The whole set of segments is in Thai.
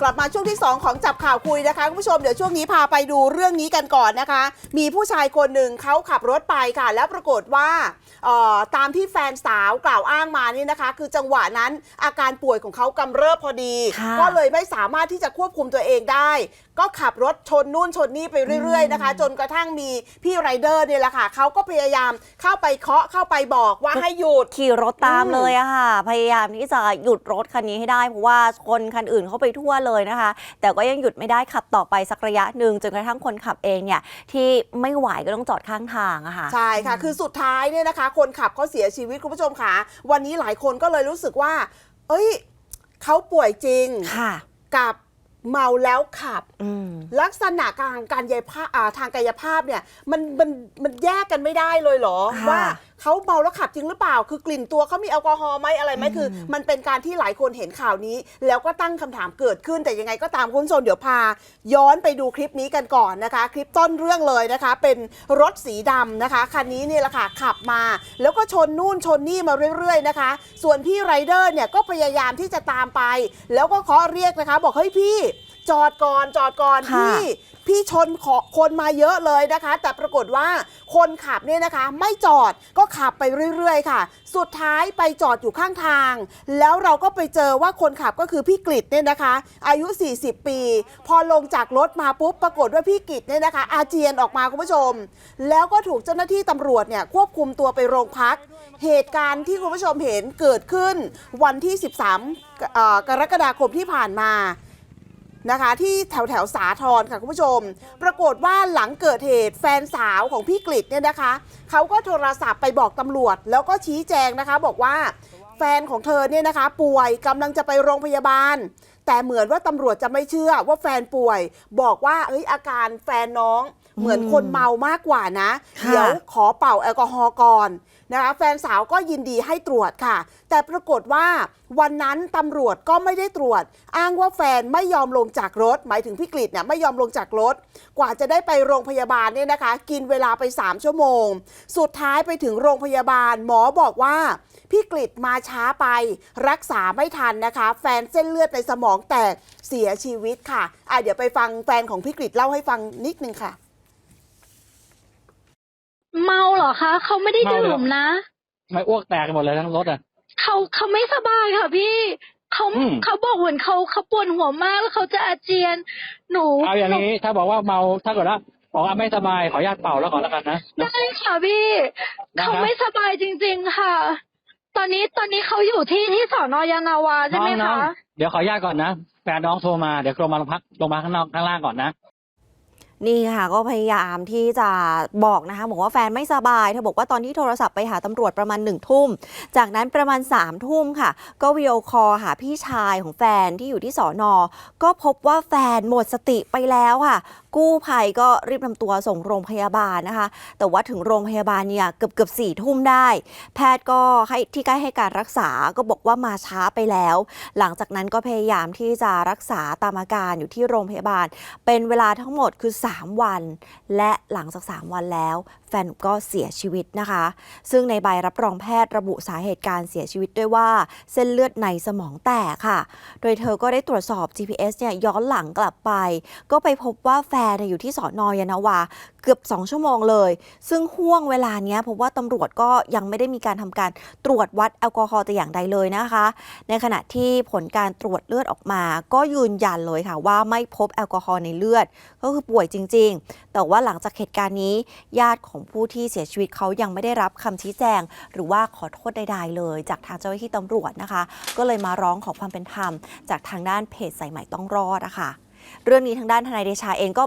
กลับมาช่วงที่ 2 ของจับข่าวคุยนะคะคุณผู้ชมเดี๋ยวช่วงนี้พาไปดูเรื่องนี้กันก่อนนะคะ มีผู้ชายคนหนึ่งเขาขับรถไปค่ะ แล้วปรากฏว่าเอ่อตามที่แฟนสาวกล่าวอ้างมานี่นะคะ คือจังหวะนั้นอาการป่วยของเขากำเริบพอดีค่ะก็เลยไม่สามารถที่จะควบคุมตัวเองได้ ก็ขับรถชนนู่นชนนี่ไปเรื่อยๆนะคะ จนกระทั่งมีพี่ไรเดอร์เนี่ยแหละค่ะเขาก็พยายามเข้าไปเคาะเข้าไปบอกว่าให้หยุดขี่รถตามอืมเลยอะค่ะ พยายามที่จะหยุดรถคันนี้ให้ได้เพราะว่าชนคันอื่นเข้าไปทั่วเลยนะคะ แต่ก็ยังหยุดไม่ได้ขับต่อไปสักระยะหนึ่งจนกระทั่งคนขับเองเนี่ยที่ไม่ไหวก็ต้องจอดข้างทางอะค่ะ ใช่ค่ะ คือสุดท้ายเนี่ยนะคะ คนขับเขาเสียชีวิตคุณผู้ชมค่ะ วันนี้หลายคนก็เลยรู้สึกว่า เอ้ยเขาป่วยจริงค่ะ กับเมาแล้วขับอืมลักษณะการการยายภาพอ่าทางกายภาพเนี่ยมันมันมันแยกกันไม่ได้เลยเหรอค่ะว่า เขาเมาแล้วขับจริงหรือเปล่า คือกลิ่นตัวเขามีแอลกอฮอล์ไหมอะไรไหมคือ มันเป็นการที่หลายคนเห็นข่าวนี้ แล้วก็ตั้งคำถามเกิดขึ้นแต่ยังไงก็ตามคุณผู้ชมเดี๋ยวพา ย้อนไปดูคลิปนี้กันก่อนนะคะ คลิปต้นเรื่องเลยนะคะ เป็นรถสีดำนะคะคันนี้เนี่ยแหละค่ะขับมา แล้วก็ชนนู่นชนนี่มาเรื่อยๆนะคะ ส่วนพี่ไรเดอร์เนี่ยก็พยายามที่จะตามไป แล้วก็เคาะเรียกนะคะ บอกเฮ้ยพี่ จอดก่อนจอดก่อนค่ะพี่พี่ชนขอคนมาเยอะเลยนะคะ แต่ปรากฏว่าคนขับเนี่ยนะคะ ไม่จอดก็ขับไปเรื่อยๆ ค่ะ สุดท้ายไปจอดอยู่ข้างทาง แล้วเราก็ไปเจอว่าคนขับก็คือพี่กฤษเนี่ยนะคะ อายุ 40 ปี พอลงจากรถมาปุ๊บปรากฏว่าพี่กฤษเนี่ยนะคะ อาเจียนออกมาคุณผู้ชม แล้วก็ถูกเจ้าหน้าที่ตำรวจเนี่ยควบคุมตัวไปโรงพัก เหตุการณ์ที่คุณผู้ชมเห็นเกิดขึ้นวันที่ 13เอ่อกรกฎาคมที่ผ่านมา นะคะ ที่แถวแถวสาทรค่ะคุณผู้ชม ปรากฏว่าหลังเกิดเหตุแฟนสาวของพี่กฤษเนี่ยนะคะเขาก็โทรศัพท์ไปบอกตำรวจ แล้วก็ชี้แจงนะคะบอกว่าแฟนของเธอเนี่ยนะคะ ป่วยกำลังจะไปโรงพยาบาล แต่เหมือนว่าตำรวจจะไม่เชื่อว่าแฟนป่วย บอกว่าเอ้ยอาการแฟนน้อง เหมือนคนเมามากกว่านะค่ะเดี๋ยวขอเป่าแอลกอฮอล์ก่อนนะคะแฟนสาวก็ยินดีให้ตรวจค่ะ แต่ปรากฏว่าวันนั้นตำรวจก็ไม่ได้ตรวจ อ้างว่าแฟนไม่ยอมลงจากรถ หมายถึงพี่กฤษเนี่ยไม่ยอมลงจากรถ กว่าจะได้ไปโรงพยาบาลเนี่ยนะคะ กินเวลาไป 3 ชั่วโมง สุดท้ายไปถึงโรงพยาบาล หมอบอกว่า พี่กฤษมาช้าไป รักษาไม่ทันนะคะ แฟนเส้นเลือดในสมองแตกเสียชีวิตค่ะอะเดี๋ยวไปฟังแฟนของพี่กฤษเล่าให้ฟังนิดนึงค่ะ เมาเหรอคะเขาไม่ได้เมาเลยดื่มนะไม่อ้วกแตกกันหมดเลยทั้งรถอะเขาเขาไม่สบายค่ะพี่เขาอืมเขาบอกเหมือนเขาเขาปวดหัวมากแล้วเขาจะอาเจียน หนูเอาอย่างนี้ถ้าบอกว่าเมาถ้าเกิดว่าบอกว่าไม่สบายขออนุญาตเป่าแล้วก่อนแล้วกันนะได้ค่ะพี่นะครับเขาไม่สบายจริง ๆ ค่ะ ตอนนี้ตอนนี้เขาอยู่ที่ที่สอนอยานาวาใช่ไหมน้องคะๆเดี๋ยวขออนุญาตก่อนนะแฟนน้องโทรมาเดี๋ยวลงมาโรงพักลงมาข้างนอกข้างล่างก่อนนะ นี่ค่ะก็พยายามที่จะบอกนะคะบอกว่าแฟนไม่สบายเธอบอกว่าตอนที่โทรศัพท์ไปหาตำรวจประมาณหนึ่งทุ่ม จากนั้นประมาณ3ามทุ่มค่ะ ก็วิดีโอคอลหาพี่ชายของแฟนที่อยู่ที่สอนอก็พบว่าแฟนหมดสติไปแล้วค่ะกู้ภัยก็รีบนำตัวส่งโรงพยาบาลนะคะ แต่ว่าถึงโรงพยาบาลเนี่ยเกือบเกือบสี่ทุ่มได้ แพทย์ก็ให้ที่ใกล้ให้การรักษาก็บอกว่ามาช้าไปแล้ว หลังจากนั้นก็พยายามที่จะรักษาตามอาการอยู่ที่โรงพยาบาล เป็นเวลาทั้งหมดคือ 3 วัน และหลังจาก 3 วันแล้ว แฟนก็เสียชีวิตนะคะ ซึ่งในใบรับรองแพทย์ระบุสาเหตุการเสียชีวิตด้วยว่าเส้นเลือดในสมองแตกค่ะ โดยเธอก็ได้ตรวจสอบ GPS เนี่ยย้อนหลังกลับไป ก็ไปพบว่าแฟนเนี่ยอยู่ที่สอนอยานาวาเกือบ 2 ชั่วโมงเลย ซึ่งห่วงเวลาเนี้ยพบว่าตำรวจก็ยังไม่ได้มีการทำการตรวจวัดแอลกอฮอล์แต่อย่างใดเลยนะคะ ในขณะที่ผลการตรวจเลือดออกมา ก็ยืนยันเลยค่ะว่าไม่พบแอลกอฮอล์ในเลือด ก็คือป่วยจริง ๆ แต่ว่าหลังจากเหตุการณ์นี้ ญาติของผู้ที่เสียชีวิตเขายังไม่ได้รับคำชี้แจง หรือว่าขอโทษใดๆเลย จากทางเจ้าหน้าที่ตำรวจนะคะ ก็เลยมาร้องขอความเป็นธรรม จากทางด้านเพจสายใหม่ต้องรอดอะคะ เรื่องนี้ทางด้านทนายเดชาเองก็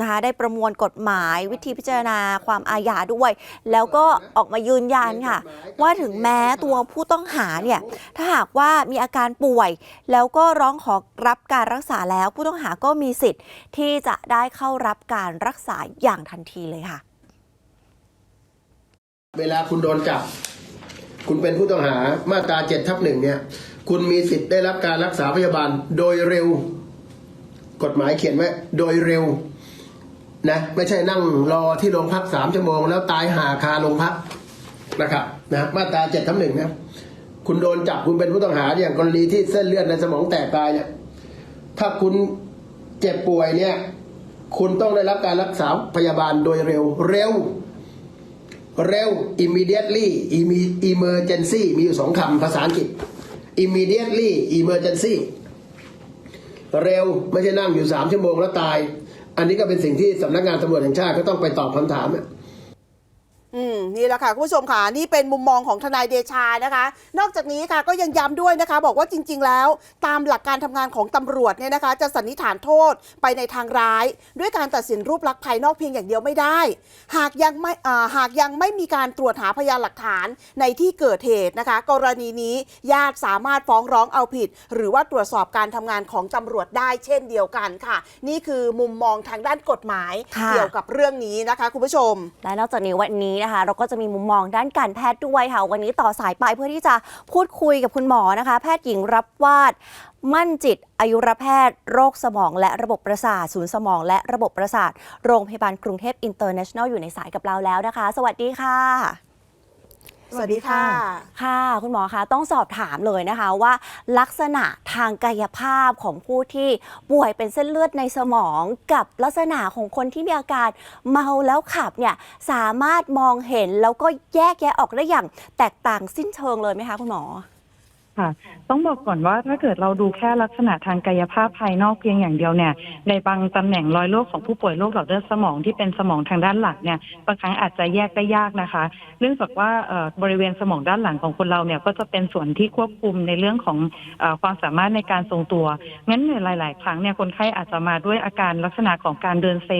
นะคะได้ประมวลกฎหมายวิธีพิจารณาความอาญาด้วย แล้วก็ออกมายืนยันค่ะ ว่าถึงแม้ตัวผู้ต้องหาเนี่ยถ้าหากว่ามีอาการป่วย แล้วก็ร้องขอรับการรักษาแล้ว ผู้ต้องหาก็มีสิทธิ์ที่จะได้เข้ารับการรักษาอย่างทันทีเลยค่ะ เวลาคุณโดนจับ คุณเป็นผู้ต้องหามาตราเจ็ดทับหนึ่งเนี่ย คุณมีสิทธิ์ได้รับการรักษาพยาบาลโดยเร็ว กฎหมายเขียนไว้โดยเร็วนะไม่ใช่นั่งรอที่โรงพักสามชั่วโมง แล้วตายหาคาโรงพักนะครับนะมาตราเจ็ดทับหนึ่งนะคุณโดนจับคุณเป็นผู้ต้องหาอย่างกรณีที่เส้นเลือดในสมองแตกตายเนี่ยถ้าคุณเจ็บป่วยเนี่ยคุณต้องได้รับการรักษาพยาบาลโดยเร็วเร็ว เร็ว immediately emergency มีอยู่สองคำภาษาอังกฤษ immediately emergency เร็วไม่ใช่นั่งอยู่สามชั่วโมงแล้วตาย อันนี้ก็เป็นสิ่งที่สำนักงานตำรวจแห่งชาติก็ต้องไปตอบคำถาม อะอืมนี่แหละค่ะคุณผู้ชมค่ะนี่เป็นมุมมองของทนายเดชานะคะ นอกจากนี้ค่ะก็ยังย้ำด้วยนะคะ บอกว่าจริง ๆ แล้ว ตามหลักการทำงานของตำรวจเนี่ยนะคะ จะสันนิษฐานโทษไปในทางร้าย ด้วยการตัดสินรูปลักษณ์ภายนอกเพียงอย่างเดียวไม่ได้ หากยังไม่อ่าหากยังไม่มีการตรวจหาพยานหลักฐานในที่เกิดเหตุนะคะ กรณีนี้ญาติสามารถฟ้องร้องเอาผิด หรือว่าตรวจสอบการทำงานของตำรวจได้เช่นเดียวกันค่ะ นี่คือมุมมองทางด้านกฎหมายค่ะ เกี่ยวกับเรื่องนี้นะคะคุณผู้ชม และนอกจากนี้วันนี้นะคะ เราก็จะมีมุมมองด้านการแพทย์ด้วยค่ะ วันนี้ต่อสายไปเพื่อที่จะพูดคุยกับคุณหมอนะคะ แพทย์หญิงรับวาด มั่นจิต อายุรแพทย์ โรคสมอง และระบบประสาทศูนย์สมอง และระบบประสาท โรงพยาบาลกรุงเทพอินเตอร์เนชั่นแนลอยู่ในสายกับเราแล้วนะคะ สวัสดีค่ะ สวัสดีค่ะ ค่ะ คุณหมอคะต้องสอบถามเลยนะคะว่าลักษณะทางกายภาพของผู้ที่ป่วยเป็นเส้นเลือดในสมองกับลักษณะของคนที่มีอาการเมาแล้วขับเนี่ยสามารถมองเห็นแล้วก็แยกแยะออกได้อย่างแตกต่างสิ้นเชิงเลยไหมคะคุณหมอ ค่ะ ต้องบอกก่อนว่าถ้าเกิดเราดูแค่ลักษณะทางกายภาพภายนอกเพียงอย่างเดียวเนี่ย ในบางตำแหน่งรอยโรคของผู้ป่วยโรคหลอดเลือดสมองที่เป็นสมองทางด้านหลังเนี่ยบางครั้งอาจจะแยกได้ยากนะคะ เนื่องจากว่าเอ่อบริเวณสมองด้านหลังของคนเราเนี่ยก็จะเป็นส่วนที่ควบคุมในเรื่องของเออความสามารถในการทรงตัวงั้นในหลาย ๆ ครั้งเนี่ยคนไข้อาจจะมาด้วยอาการลักษณะของการเดินเซ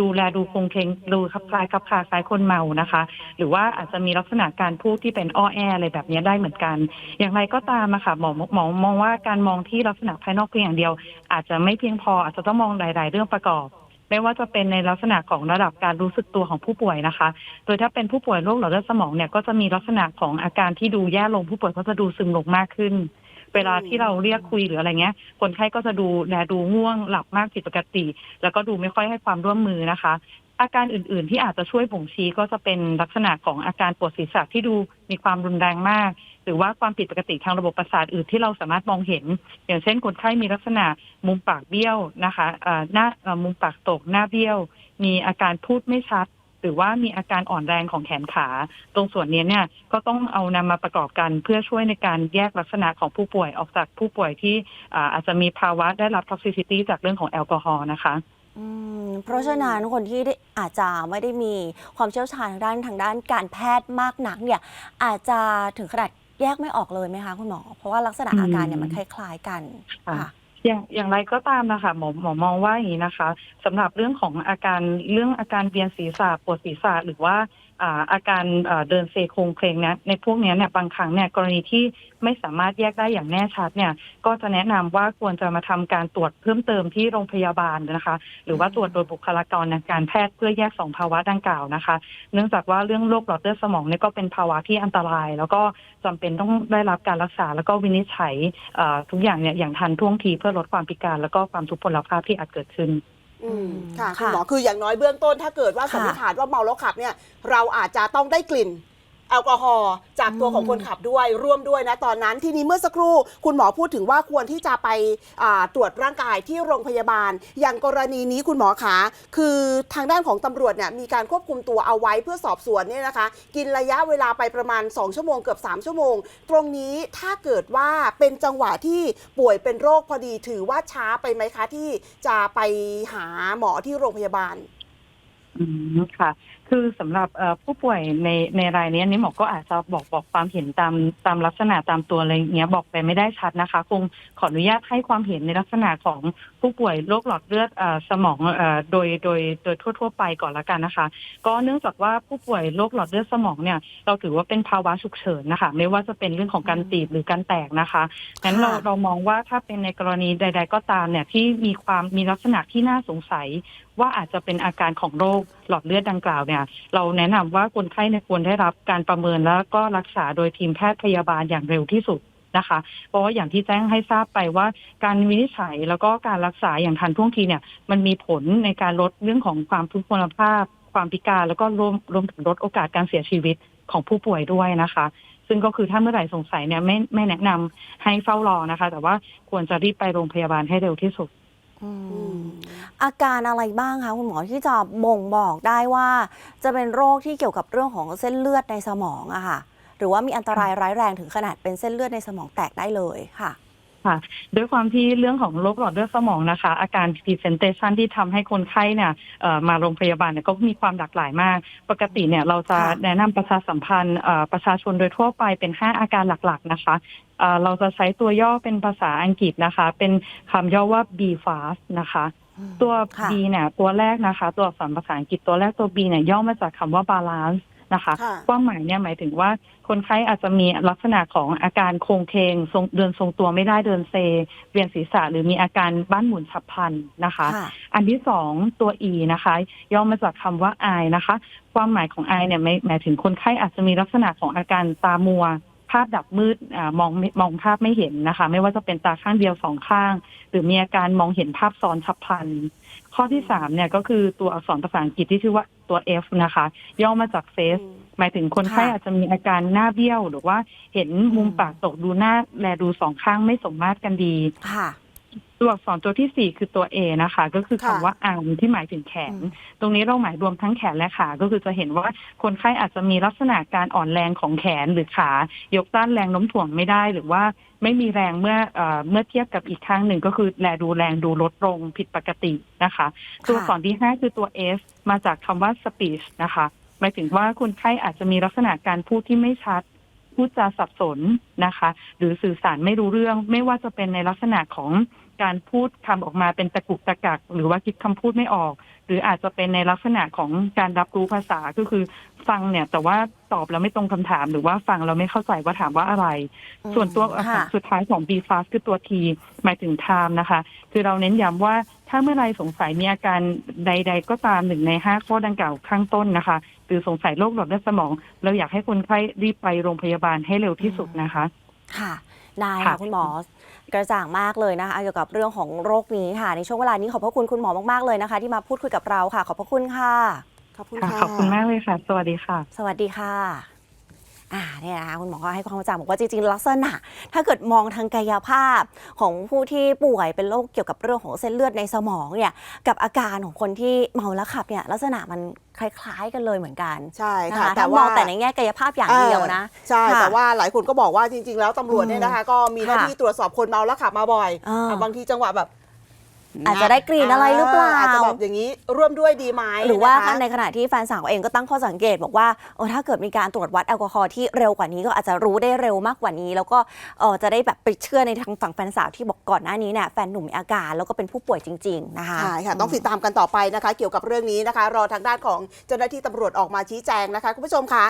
ดูแลดูคงเคงดูคลับคลายคลับคลาคล้ายคนเมานะคะ หรือว่าอาจจะมีลักษณะการพูดที่เป็นอ้อแออะไรแบบนี้ได้เหมือนกัน อย่างไรก็ตามอะค่ะหมอหมอมองว่าการมองที่ลักษณะภายนอกเพียงอย่างเดียว อาจจะไม่เพียงพออาจจะต้องมองหลาย ๆ เรื่องประกอบไม่ว่าจะเป็นในลักษณะของระดับการรู้สึกตัวของผู้ป่วยนะคะ โดยถ้าเป็นผู้ป่วยโรคหลอดเลือดสมองเนี่ยก็จะมีลักษณะของอาการที่ดูแย่ลงผู้ป่วยก็จะดูซึมลงมากขึ้น เวลาที่เราเรียกคุยหรืออะไรเงี้ย คนไข้ก็จะดูแลดูง่วงหลับมากผิดปกติ แล้วก็ดูไม่ค่อยให้ความร่วมมือนะคะ อาการอื่นๆที่อาจจะช่วยบ่งชี้ก็จะเป็นลักษณะของอาการปวดศีรษะที่ดูมีความรุนแรงมาก หรือว่าความผิดปกติทางระบบประสาทอื่นที่เราสามารถมองเห็น อย่างเช่นคนไข้มีลักษณะมุมปากเบี้ยวนะคะอ่อหน้ามุมปากตกหน้าเบี้ยว มีอาการพูดไม่ชัด หรือว่ามีอาการอ่อนแรงของแขนขา ตรงส่วนนี้เนี่ยก็ต้องเอานำมาประกอบกันเพื่อช่วยในการแยกลักษณะของผู้ป่วยออกจากผู้ป่วยที่อาจจะมีภาวะได้รับ toxicity จากเรื่องของแอลกอฮอล์นะคะเพราะฉะนั้นคนที่อาจจะไม่ได้มีความเชี่ยวชาญทางด้านทางด้านการแพทย์มากนักเนี่ยอาจจะถึงขนาดแยกไม่ออกเลยไหมคะคุณหมอ เพราะว่าลักษณะอาการเนี่ยมันคล้ายๆกันค่ะ อย่างอย่างไรก็ตามนะคะหมอหมอมองว่าอย่างนี้นะคะสำหรับเรื่องของอาการเรื่องอาการเวียนศีรษะปวดศีรษะหรือว่า อาการเดินเซโครงเคลงเนี้ยในพวกนี้เนี่ยบางครั้งเนี่ยกรณีที่ไม่สามารถแยกได้อย่างแน่ชัดเนี่ยก็จะแนะนำว่าควรจะมาทำการตรวจเพิ่มเติมที่โรงพยาบาลนะคะ หรือว่าตรวจโดยบุคลากรทางการแพทย์เพื่อแยกสองภาวะดังกล่าวนะคะ เนื่องจากว่าเรื่องโรคหลอดเลือดสมองเนี่ยก็เป็นภาวะที่อันตราย แล้วก็จำเป็นต้องได้รับการรักษา แล้วก็วินิจฉัยทุกอย่างเนี่ยอย่างทันท่วงทีเพื่อลดความพิการ แล้วก็ความทุพพลภาพที่อาจเกิดขึ้น อืมค่ะค่ะคุณหมอคืออย่างน้อยเบื้องต้นถ้าเกิดว่าค่ะสันนิษฐานว่าเมาแล้วขับเนี่ย เราอาจจะต้องได้กลิ่น แอลกอฮอล์จากตัวอืมของคนขับด้วยร่วมด้วยนะตอนนั้นทีนี้เมื่อสักครู่คุณหมอพูดถึงว่าควรที่จะไปอ่าตรวจร่างกายที่โรงพยาบาล อย่างกรณีนี้คุณหมอขาคือทางด้านของตำรวจเนี่ยมีการควบคุมตัวเอาไว้เพื่อสอบสวนเนี่ยนะคะ กินระยะเวลาไปประมาณ 2 ชั่วโมงเกือบ 3 ชั่วโมง ตรงนี้ถ้าเกิดว่าเป็นจังหวะที่ป่วยเป็นโรคพอดีถือว่าช้าไปไหมคะที่จะไปหาหมอที่โรงพยาบาล อืมค่ะ คือสำหรับผู้ป่วยในในรายนี้นี้หมอก็อาจจะบอกบอกความเห็นตามตามลักษณะตามตัวอะไรเงี้ยบอกไปไม่ได้ชัดนะคะ คงขออนุญาตให้ความเห็นในลักษณะของ ผู้ป่วยโรคหลอดเลือดเอ่อสมองเอ่อโดยโดยโดยทั่ว ๆ ไปก่อนละกันนะคะ ก็เนื่องจากว่าผู้ป่วยโรคหลอดเลือดสมองเนี่ยเราถือว่าเป็นภาวะฉุกเฉินนะคะ ไม่ว่าจะเป็นเรื่องของการตีบหรือการแตกนะคะงั้นเราค่ะเรามองว่าถ้าเป็นในกรณีใด ๆ ก็ตามเนี่ยที่มีความมีลักษณะที่น่าสงสัยว่าอาจจะเป็นอาการของโรคหลอดเลือดดังกล่าวเนี่ย เราแนะนำว่าคนไข้เนี่ยควรได้รับการประเมินแล้วก็รักษาโดยทีมแพทย์พยาบาลอย่างเร็วที่สุด นะคะ เพราะว่าอย่างที่แจ้งให้ทราบไปว่าการวินิจฉัยแล้วก็การรักษาอย่างทันท่วงทีเนี่ย มันมีผลในการลดเรื่องของความทุพพลภาพ ความพิการ แล้วก็รวมรวมถึงลดโอกาสการเสียชีวิตของผู้ป่วยด้วยนะคะ ซึ่งก็คือถ้าเมื่อไหร่สงสัยเนี่ยไม่ไม่แนะนำให้เฝ้ารอนะคะ แต่ว่าควรจะรีบไปโรงพยาบาลให้เร็วที่สุดอาการอะไรบ้างคะคุณหมอที่จะบ่งบอกได้ว่า จะเป็นโรคที่เกี่ยวกับเรื่องของเส้นเลือดในสมองอะค่ะ รือว่ามีอันตรายร้ายแรงถึงขนาดเป็นเส้นเลือดในสมองแตกได้เลยค่ะค่ะด้วยความที่เรื่องของโรคหลอดเลือดสมองนะคะ อาการ presentation ที่ทำให้คนไข้เนี่ยเอ่อมาโรงพยาบาลเนี่ยก็มีความหลากหลายมาก ปกติเนี่ยเราจะค่ะแนะนำประชาสัมพันธ์เอ่อประชาชนโดยทั่วไปเป็น 5 อาการหลักๆนะคะเอ่อเราจะใช้ตัวย่อเป็นภาษาอังกฤษนะคะ เป็นคำย่อว่า B fast นะคะ ตัวค่ะ B เนี่ยตัวแรกนะคะ ตัวอักษรภาษาอังกฤษตัวแรกตัว B เนี่ยย่อมาจากคำว่า balance นะคะค่ะความหมายเนี่ยหมายถึงว่าคนไข้อาจจะมีลักษณะของอาการโครงเคงทรงเดินทรงตัวไม่ได้เดินเซ เวียนศีรษะหรือมีอาการบ้านหมุนฉับพลันนะคะค่ะอันที่สองตัว E นะคะ ย่อมาจากคำว่า I นะคะ ความหมายของ I เนี่ยไม่หมายถึงคนไข้อาจจะมีลักษณะของอาการตามัวภาพดับมืดอามองไม่มองภาพไม่เห็นนะคะ ไม่ว่าจะเป็นตาข้างเดียวสองข้าง หรือมีอาการมองเห็นภาพซ้อนฉับพลัน ข้อที่สามเนี่ยก็คือตัวอักษรภาษาอังกฤษที่ชื่อว่า ตัว F นะคะ ย่อมาจาก face หมายถึงคนไข้ค่ะอาจจะมีอาการหน้าเบี้ยว หรือว่าเห็นมุมอืม ปากตกดูหน้าแลดูสองข้างไม่สมมาตรกันดี ค่ะ ตัวอักษรตัวที่สี่คือตัว A นะคะ ก็คือค่ะคำว่า arm ที่หมายถึงแขนอืมตรงนี้เราหมายรวมทั้งแขนและขา ก็คือจะเห็นว่าคนไข้อาจจะมีลักษณะการอ่อนแรงของแขนหรือขา ยกต้านแรงโน้มถ่วงไม่ได้ หรือว่าไม่มีแรงเมื่อเอ่อเมื่อเทียบกับอีกข้างหนึ่งก็คือแลดูแรงดูลดลงผิดปกตินะคะ ตัวอักษรที่ห้าคือตัว S มาจากคำว่า speech นะคะ หมายถึงว่าคนไข้อาจจะมีลักษณะการพูดที่ไม่ชัด พูดจาสับสนนะคะ หรือสื่อสารไม่รู้เรื่อง ไม่ว่าจะเป็นในลักษณะของ การพูดคำออกมาเป็นตะกุกตะกัก หรือว่าคิดคำพูดไม่ออก หรืออาจจะเป็นในลักษณะของการรับรู้ภาษาก็คือฟังเนี่ย แต่ว่าตอบแล้วไม่ตรงคำถาม หรือว่าฟังเราไม่เข้าใจว่าถามว่าอะไรอืมส่วนตัวอักษรค่ะสุดท้ายของ B fast คือตัว T หมายถึง time นะคะ คือเราเน้นย้ำว่าถ้าเมื่อไรสงสัยมีอาการใด ๆ ก็ตามหนึ่งในห้าข้อดังกล่าวข้างต้นนะคะ หรือสงสัยโรคหลอดเลือดสมอง เราอยากให้คนไข้รีบไปโรงพยาบาลให้เร็วที่สุดนะคะ ค่ะ ได้ค่ะค่ะคุณหมอกระจ่างมากเลยนะคะเกี่ยวกับเรื่องของโรคนี้ค่ะ ในช่วงเวลานี้ขอบพระคุณคุณหมอมากๆเลยนะคะ ที่มาพูดคุยกับเราค่ะ ขอบพระคุณค่ะ ขอบคุณค่ะค่ะขอบคุณมากเลยค่ะ สวัสดีค่ะ สวัสดีค่ะ อ่าเนี่ยนะคะคุณหมอก็ให้ความกระจ่างบอกว่าจริงๆ ลักษณะ ถ้าเกิดมองทางกายภาพของผู้ที่ป่วยเป็นโรคเกี่ยวกับเรื่องของเส้นเลือดในสมองเนี่ยกับอาการของคนที่เมาแล้วขับเนี่ยลักษณะมันคล้ายๆกันเลยเหมือนกันใช่นะค่ะคะแต่ถ้ามว่าองแต่ในแง่กายภาพอย่างเดียวนะออใช่ค่ะแต่ว่าหลายคนก็บอกว่าจริง ๆ แล้วตำรวจเนี่ยนะคะ ก็มีหน้าค่ะที่ตรวจสอบคนเมาแล้วขับมาบ่อยอ่าอะบางทีจังหวะแบบ อาจจะได้กลิ่นอะไรหรือเปล่าอาจจะแบบอย่างนี้ร่วมด้วยดีไหมหรือว่านะคะในขณะที่แฟนสาวเองก็ตั้งข้อสังเกต บอกว่าเออถ้าเกิดมีการตรวจวัดแอลกอฮอล์ที่เร็วกว่านี้ก็อาจจะรู้ได้เร็วมากกว่านี้ แล้วก็เออจะได้แบบไปเชื่อในทางฝั่งแฟนสาวที่บอกก่อนหน้านี้เนี่ยแฟนหนุ่มมีอาการแล้วก็เป็นผู้ป่วยจริง ๆ นะคะใช่ค่ะต้องติดตามกันต่อไปนะคะ เกี่ยวกับเรื่องนี้นะคะ รอทางด้านของเจ้าหน้าที่ตำรวจออกมาชี้แจงนะคะคุณผู้ชมคะ